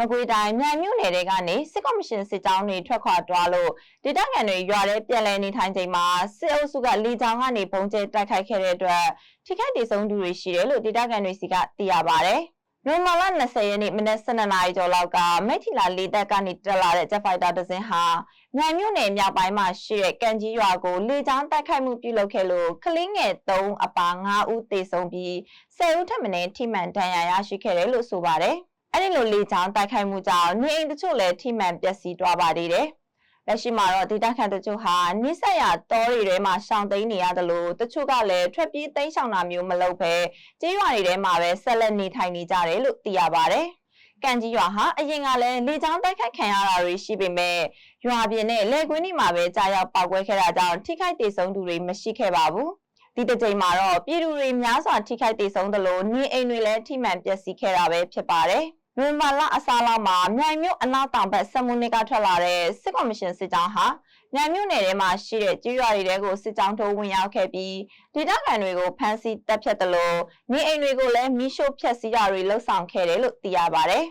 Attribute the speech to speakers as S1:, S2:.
S1: မကွေးတိုင်းမြိုင်မြို့နယ်တွေကနေစစ်ကော်မရှင်စစ်ကြောင်းတွေထွက်ခွာသွားလို့ဒေသခံတွေရွာထဲပြန်လည်နေထိုင်ချိန်မှာစစ်အုပ်စုကလေကြောင်းကနေပုံကျဲတိုက်ခိုက်ခဲ့တဲ့အတွက်ထိခိုက်ဒေဆုံးသူတွေရှိတယ်လို့ဒေသခံတွေစီကသိရပါဗျ။နိုမာလာ20ရက်နေ့မနက်7:00နာရီကျော်လောက်ကမိထီလာလေတပ်ကနေတက်လာတဲ့ Jet Fighter တစ်စင်းဟာမြိုင်မြို့နယ်မြောက်ပိုင်းမှာရှိတဲ့ကံကြီးရွာကိုလေကြောင်းတိုက်ခိုက်မှုပြုလုပ်ခဲ့လို့ကလေးငယ်3အပါ5ဦးသေဆုံးပြီး10ဦးထပ်မံထိမှန်ဒဏ်ရာရရှိခဲ့တယ်လို့ဆိုပါတယ်။ အဲ့ဒီလိုလေကြောင်းတိုက်ခိုက်မှုကြောင့်နေအိမ်တချို့လည်းထိမှန်ပျက်စီးသွားပါသေးတယ်။လက်ရှိမှာတော့ဒေသခံတချို့ဟာနိဆက်ရတောတွေထဲမှာရှောင်သိမ်းနေရတယ်လို့တချို့ကလည်းထွက်ပြေးသိမ်းရှောင်တာမျိုးမလုပ်ဘဲကျေးရွာတွေထဲမှာပဲဆက်လက်နေထိုင်နေကြတယ်လို့သိရပါတယ်။ကန်ကြီးရွာဟာအရင်ကလည်းလေကြောင်းတိုက်ခိုက်ခံရတာတွေရှိပေမဲ့ရွာပြင်နဲ့လေကွင်းဒီမှာပဲကြာရောက်ပောက်ကွဲခဲ့တာကြောင့်ထိခိုက်ဒေဆုံးသူတွေမရှိခဲ့ပါဘူး။ဒီတစ်ချိန်မှာတော့ပြည်သူတွေများစွာထိခိုက်ဒေဆုံးသလိုနေအိမ်တွေလည်းထိမှန်ပျက်စီးခဲ့တာပဲဖြစ်ပါတယ်။ နိုဝင်ဘာလအစားလောက်မှာမြိုင်မြို့အနောက်တောင်ဘက်စက်မှုနစ်ကထွက်လာတဲ့စစ်ကော်မရှင်စစ်ကြောင်းဟာမြိုင်မြို့နယ်ထဲမှာရှိတဲ့ကျွော်ရီတွေကိုစစ်ကြောင်းထိုးဝင်ရောက်ခဲ့ပြီးဒေသခံတွေကိုဖမ်းဆီးတပ်ဖြတ်တယ်လို့နေအိမ်တွေကိုလည်းမိရှို့ဖျက်ဆီးတာတွေလှုပ်ဆောင်ခဲ့တယ်လို့သိရပါတယ်